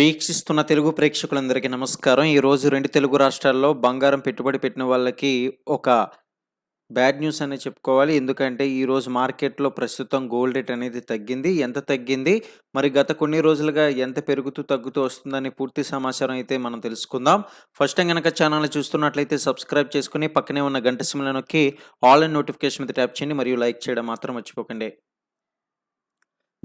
వీక్షిస్తున్న తెలుగు ప్రేక్షకులందరికీ నమస్కారం. ఈరోజు రెండు తెలుగు రాష్ట్రాల్లో బంగారం పెట్టుబడి పెట్టిన వాళ్ళకి ఒక బ్యాడ్ న్యూస్ అనే చెప్పుకోవాలి. ఎందుకంటే ఈరోజు మార్కెట్‌లో ప్రస్తుతం గోల్డ్ రేట్ అనేది తగ్గింది. ఎంత తగ్గింది? మరి గత కొన్ని రోజులుగా ఎంత పెరుగుతూ, తగ్గుతూ వస్తుందని పూర్తి సమాచారం అయితే మనం తెలుసుకుందాం. ఫస్ట్ టైం ఛానల్ చూస్తున్నట్లయితే సబ్స్క్రైబ్ చేసుకుని పక్కనే ఉన్న గంట సిమ్లో నొక్కి ఆల్ అండ్ నోటిఫికేషన్ మీద ట్యాప్ చేయండి మరియు లైక్ చేయడం మాత్రం మర్చిపోకండి.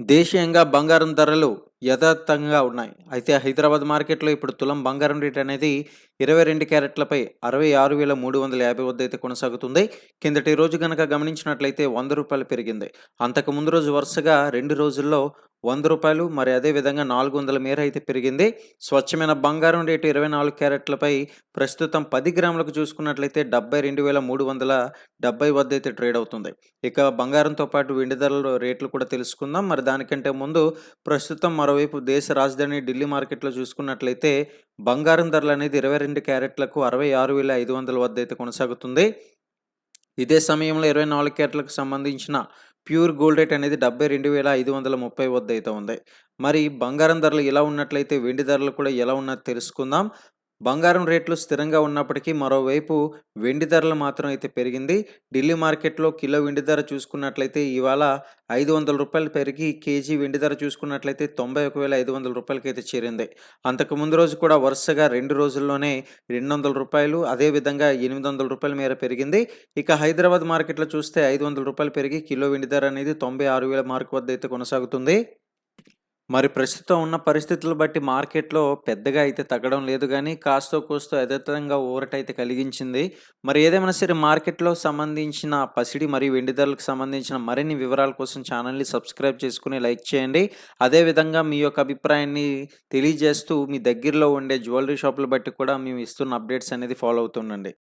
దేశీయంగా బంగారం ధరలు యథార్థంగా ఉన్నాయి. అయితే హైదరాబాద్ మార్కెట్‌లో ఇప్పుడు తులం బంగారం రేట్ అనేది 22 క్యారెట్లపై 66,350 వద్ద అయితే కొనసాగుతుంది. కిందటి రోజు గనక గమనించినట్లయితే వంద రూపాయలు పెరిగింది. అంతకు ముందు రోజు వరుసగా రెండు రోజుల్లో వంద రూపాయలు మరి అదే విధంగా 400 మేర అయితే పెరిగింది. స్వచ్ఛమైన బంగారం రేటు 24 క్యారెట్లపై ప్రస్తుతం పది గ్రాములకు చూసుకున్నట్లయితే 72,370 వద్ద అయితే ట్రేడ్ అవుతుంది. ఇక బంగారంతో పాటు వెండి ధరల రేట్లు కూడా తెలుసుకుందాం. మరి దానికంటే ముందు ప్రస్తుతం మరోవైపు దేశ రాజధాని ఢిల్లీ మార్కెట్‌లో చూసుకున్నట్లయితే బంగారం ధరలు అనేది 22 క్యారెట్లకు 66,500 వద్ద అయితే కొనసాగుతుంది. ఇదే సమయంలో 24 క్యారెట్లకు సంబంధించిన ప్యూర్ గోల్డ్ రేట్ అనేది 72,530 వద్ద అయితే ఉంది. మరి బంగారం ధరలు ఇలా ఉన్నట్లయితే వెండి ధరలు కూడా ఎలా ఉన్నా తెలుసుకుందాం. బంగారం రేట్లు స్థిరంగా ఉన్నప్పటికీ మరోవైపు వెండి ధరలు మాత్రం అయితే పెరిగింది. ఢిల్లీ మార్కెట్‌లో కిలో వెండి ధర చూసుకున్నట్లయితే ఇవాళ ఐదు వందల రూపాయలు పెరిగి కేజీ వెండి ధర చూసుకున్నట్లయితే తొంభై ఒకవేళ ఐదు వందల రూపాయలకి అయితే చేరింది. అంతకు ముందు రోజు కూడా వరుసగా రెండు రోజుల్లోనే రెండు వందల రూపాయలు అదే విధంగా రూ. 800 మేర పెరిగింది. ఇక హైదరాబాద్ మార్కెట్‌లో చూస్తే ఐదు వందల రూపాయలు పెరిగి కిలో వెండి ధర అనేది 96,000 మార్క్ వద్ద అయితే కొనసాగుతుంది. మరి ప్రస్తుతం ఉన్న పరిస్థితులు బట్టి మార్కెట్‌లో పెద్దగా అయితే తగ్గడం లేదు కానీ కాస్తో కూస్తో యథాతథంగా ఊరటైతే కలిగించింది. మరి ఏదేమైనా సరే మార్కెట్‌లో సంబంధించిన పసిడి మరియు వెండి ధరలకు సంబంధించిన మరిన్ని వివరాల కోసం ఛానల్ని సబ్స్క్రైబ్ చేసుకుని లైక్ చేయండి. అదే విధంగా మీ యొక్క అభిప్రాయాన్ని తెలియజేస్తూ మీ దగ్గరలో ఉండే జ్యువెలరీ షాపులు బట్టి కూడా మేము ఇస్తున్న అప్డేట్స్ అనేది ఫాలో అవుతుండండి.